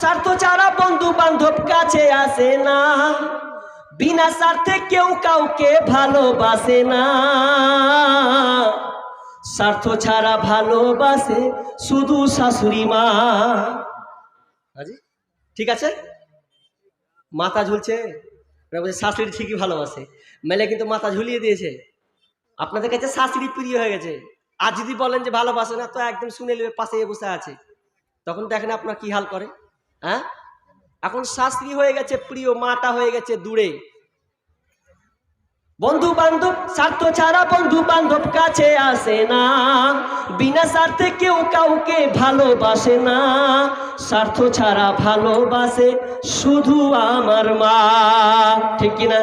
স্বার্থ ছাড়া বন্ধু বান্ধব কাছে আসে না। বিনা স্বার্থে কেউ কাউকে ভালোবাসে না। স্বার্থ ছাড়া ভালোবাসে শুধু শাশুড়ি মা। ঠিক আছে? মাথা ঝুলছে? বলছে, শাশুড়ি ঠিকই ভালোবাসে। মেলে কিন্তু মাথা ঝুলিয়ে দিয়েছে। আপনাদের কাছে শাশুড়ি প্রিয় হয়ে গেছে। আর যদি বলেন যে ভালোবাসে না, তো একদম শুনে নেবে পাশে বসে আছে। তখন দেখেন আপনার কি হাল করে। হ্যাঁ? এখন শাস্ত্রী হয়ে গেছে, প্রিয় মাটা হয়ে গেছে দূরে। বন্ধু বান্ধব স্বার্থ ছাড়া বন্ধু বান্ধব কাছে আসে না। বিনা স্বার্থে কেউ কাউকে ভালোবাসে না। স্বার্থ ছাড়া ভালোবাসে শুধু আমার মা। ঠিক কিনা?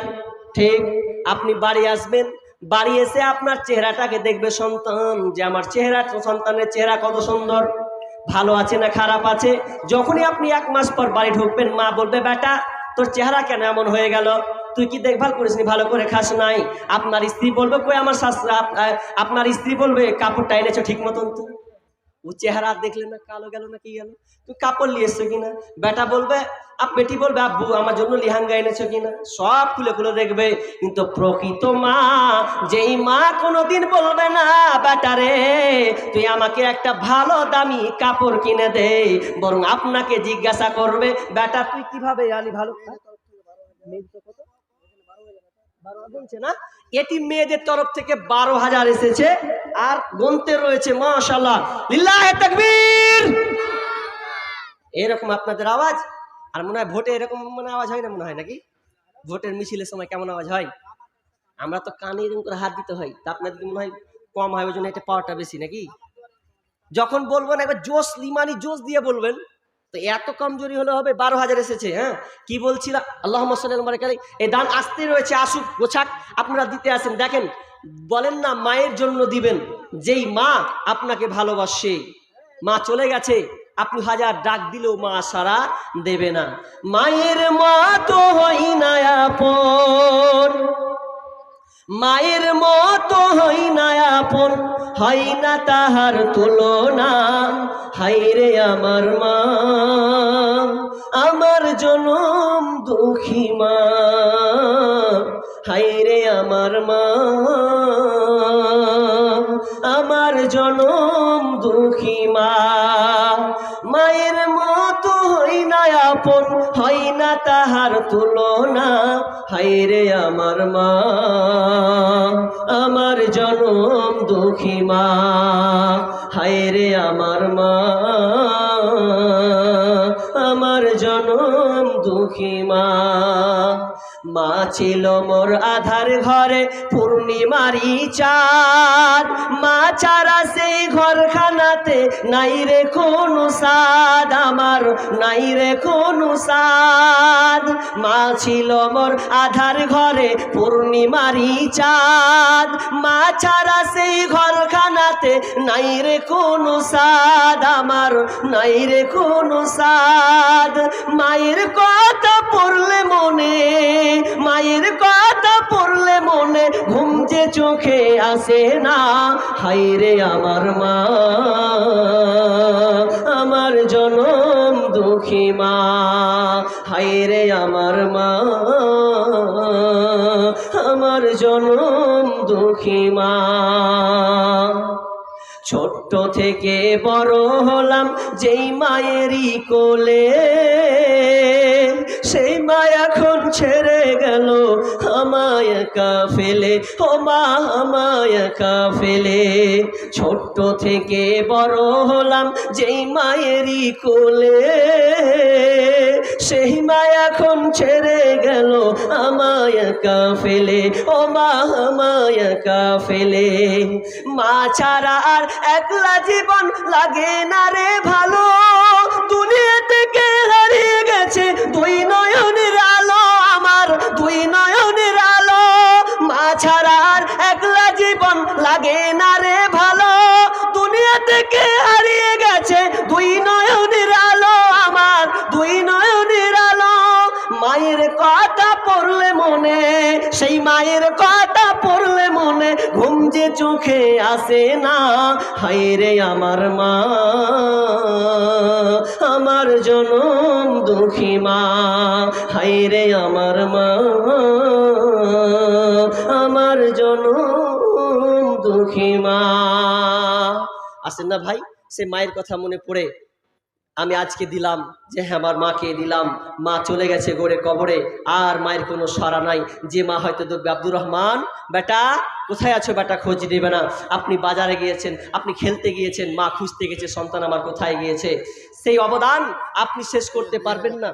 ঠিক। আপনি বাড়ি আসবেন, বাড়ি এসে আপনার চেহারাটাকে দেখবে সন্তান। যে আমার চেহারা, সন্তানের চেহারা কত সুন্দর। ভালো আছে না খারাপ আছে? যখনই আপনি এক মাস পর বাড়ি ঢুকবেন, মা বলবে, বেটা, তোর চেহারা কেন এমন হয়ে গেল? তুই কি দেখভাল করিসনি? ভালো করে খাস নাই। আপনার স্ত্রী বলবে, কই, আমার শাস্ত্র আপনার স্ত্রী বলবে, কাপড়টা এনেছো ঠিক মতন তো? ও চেহারা দেখলে না, কালো গেল না, কি গেল? তুই কাপড় নিয়ে এসছো কিনা বেটা বলবে আপ বেটি বলবে, আব্বু, আমার জন্য লিহাঙ্গা এনেছো কিনা সব খুলে খুলে দেখবে, কিন্তু প্রকৃত মা, যেই মা কোনোদিন বলবে না, বেটা রে, তুই আমাকে একটা ভালো দামি কাপড় কিনে দে। বরং আপনাকে জিজ্ঞাসা করবে, বেটা, তুই কীভাবে আলি ভালো? না? এটি মেয়েদের তরফ থেকে বারো হাজার এসেছে। আর গন্তে রয়েছে মাশাল্লাহ এরকম আপনাদের আওয়াজ? আর মনে হয় ভোটে এরকম মানে আওয়াজ হয় না মনে হয় নাকি? ভোটের মিছিলের সময় কেমন আওয়াজ হয়? আমরা তো কানে এরকম করে হাত দিতে হয়। তা আপনাদের মনে হয় কম হয়? ওই জন্য এটা পাওয়ারটা বেশি নাকি? যখন বলবেন একবার জোশ, লিমানি জোশ দিয়ে বলবেন, তো এত কমজোরি হলে হবে, বারো হাজার এসেছে হ্যাঁ? কি বলছিলাম? আল্লাহ সাল্লাম এই দান আসতে রয়েছে, আসুক, গোছাক, আপনারা দিতে আসেন। দেখেন বলেন না, মায়ের জন্য দিবেন। যেই মা আপনাকে ভালোবাসে, মা চলে গেছে, আপনি হাজার ডাক দিলেও মা সারা দেবে না। মায়ের মা তো হই না মায়ের মতো হই না আপন। হয় না তাহার তুলনা হাই রে আমার মা। আমার জনম দুঃখী মা। হাই রে আমার মা, আমার জনম দুঃখী মা। মায়ের মতো হই না আপন হয় না তাহার তুলনা। হাই রে আমার মা, আমার জনম দুঃখী মা। হায় রে আমার মা, আমার জনম দুঃখী মা। মা ছিল মোর আধার ঘরে পূর্ণিমারি চাঁদ। মা চারা সেই ঘরখানাতে নাই রে কোনো সাদ, আমার নাই রে কোনো সাদ। মা ছিল মোর আধার ঘরে পূর্ণিমারি চাঁদ। মা ছাড়া সেই ঘরখানাতে নাই রে কোনো সাদ আমার নাই রে কোনো সাদ মায়ের কথা পড়লে মনে, মায়ের কথা পড়লে মনে, ঘুম যে চোখে আসে না হাই রে আমার মা। আমার জনম দুঃখী মা। হাই রে আমার মা, আমার জনম দুঃখী মা। ছোট্ট থেকে বড় হলাম যেই মায়েরই কোলে, সেই মা এখন ছেড়ে গেল আমায় একা ও মা আমায় ছোট্ট থেকে বড় হলাম যেই মায়েরই কোলে। সেই মা এখন ছেড়ে গেল আমায় একা ফেলে ও মা আমায় ফেলে মা ছাড়া আর একলা জীবন লাগে না রে ভালো। দুনিয়া থেকে থেকে হারিয়ে গেছে। দুই নয়নের আলো আমার, দুই নয়নের আলো। মায়ের কথা পড়লে মনে, সেই মায়ের কথা পড়লে মনে, ঘুম যে চোখে আসে না। হায় রে আমার মা, আমার জনম দুঃখী মা। হায় রে আমার মা, আমার জনম দুঃখী মা। আসেন না ভাই? সে মায়ের কথা মনে পড়ে। আমি আজকে দিলাম যে হ্যাঁ আমার মাকে দিলাম। মা চলে গেছে গড়ে কবরে, আর মায়ের কোনো সারা নাই। যে মা হয়তো দেখবে, আব্দুর রহমান, বেটা, কোথায় আছো? বেটা, খোঁজ নেবে না। আপনি বাজারে গিয়েছেন, আপনি খেলতে গিয়েছেন, মা খুঁজতে গেছে, সন্তান আমার কোথায় গিয়েছে? সেই অবদান আপনি শেষ করতে পারবেন না।